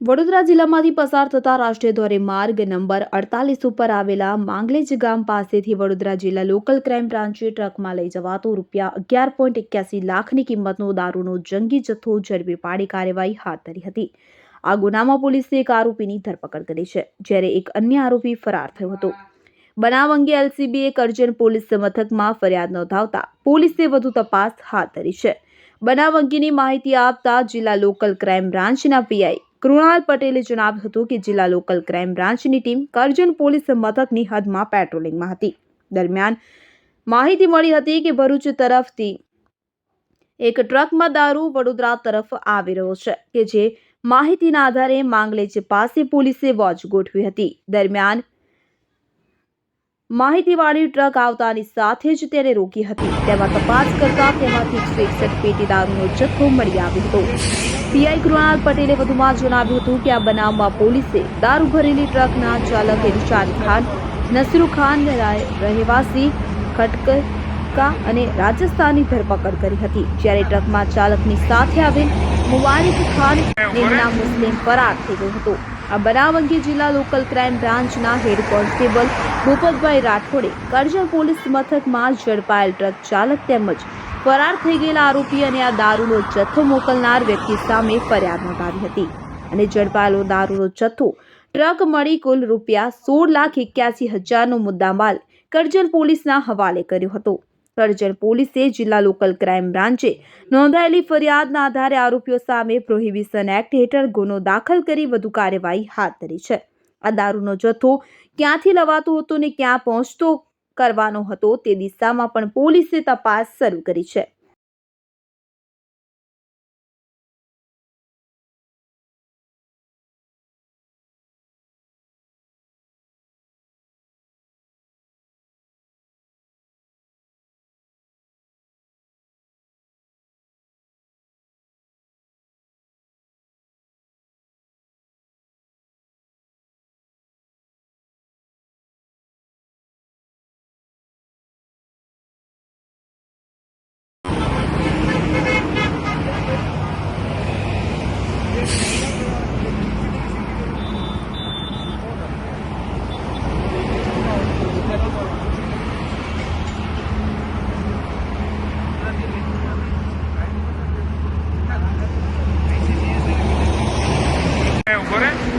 વડોદરા જિલ્લામાંથી પસાર થતા રાષ્ટ્રીય ધોરીમાર્ગ નંબર અડતાલીસ ઉપર આવેલા માંગલેજ ગામ પાસેથી વડોદરા જિલ્લા લોકલ ક્રાઇમ બ્રાન્ચે ટ્રકમાં લઈ જવાતો રૂપિયા અગિયાર પોઈન્ટ એક્યાસી લાખની કિંમતનો દારૂનો જંગી જથ્થો ઝડપી પાડી કાર્યવાહી હાથ ધરી હતી. આ ગુનામાં પોલીસે એક આરોપીની ધરપકડ કરી છે, જ્યારે એક અન્ય આરોપી ફરાર થયો હતો. બનાવ અંગે એલસીબીએ કરજણ પોલીસ મથકમાં ફરિયાદ નોંધાવતા પોલીસે વધુ તપાસ હાથ ધરી છે. બનાવ અંગેની માહિતી આપતા જિલ્લા લોકલ ક્રાઇમ બ્રાન્ચના પીઆઈ કૃણાલ પટેલે જણાવ્યું હતું કે જિલ્લા લોકલ ક્રાઇમ બ્રાન્ચની ટીમ કરજણ પોલીસ મથકની હદમાં પેટ્રોલિંગમાં હતી. દરમિયાન માહિતી મળી હતી કે ભરૂચ તરફથી એક ટ્રકમાં દારૂ વડોદરા તરફ આવી રહ્યો છે કે જે માહિતીના આધારે માંગલેજ પાસે પોલીસે વોચ ગોઠવી હતી. દરમિયાન માહિતીવાળી ટ્રક આવતાની સાથે જ તેને રોકી હતી. તેમાં તપાસ કરતા તેમાંથી એકસો એકસઠ પેટી દારૂનો જથ્થો મળી આવ્યો હતો. પીઆઈ કૃણાલ પટેલે વધુમાં જણાવ્યું હતું કે આ બનાવમાં પોલીસે દારૂ ભરેલી ટ્રકના ચાલક ઇરશાદ ખાન નસરુ ખાન રહેવાસી ખટકા અને રાજસ્થાનની ધરપકડ કરી હતી. જ્યારે ટ્રકમાં ચાલકની સાથે આવેલ મુબારક ખાન નિમના મુસ્લિમ ફરાર થઈ ગયો હતો. આ બનાવ અંગે જિલ્લા લોકલ ક્રાઇમ બ્રાન્ચના હેડ કોન્સ્ટેબલ ભૂપતભાઈ રાઠોડે કરજણ પોલીસ મથકમાં ઝડપાયેલ ટ્રક ચાલક તેમજ ફરાર થઈ ગયેલા આરોપી અને આ દારૂનો જથ્થો મોકલનાર વ્યક્તિ સામે ફરિયાદ નોંધાવી હતી. અને ઝડપાયેલો દારૂનો જથ્થો ટ્રક મળી કુલ રૂપિયા સોળ લાખ એક્યાસી હજારનો મુદ્દામાલ કરજણ પોલીસના હવાલે કર્યો હતો. કરજણ પોલીસે જિલ્લા લોકલ ક્રાઇમ બ્રાન્ચે નોંધાયેલી ફરિયાદના આધારે આરોપીઓ સામે પ્રોહિબિશન એક્ટ હેઠળ ગુનો દાખલ કરી વધુ કાર્યવાહી હાથ ધરી છે. આ દારૂનો જથ્થો ક્યાંથી લવાતો હતો ને ક્યાં પહોંચતો કરવાનો હતો તે દિશામાં પણ પોલીસે તપાસ શરૂ કરી છે. É agora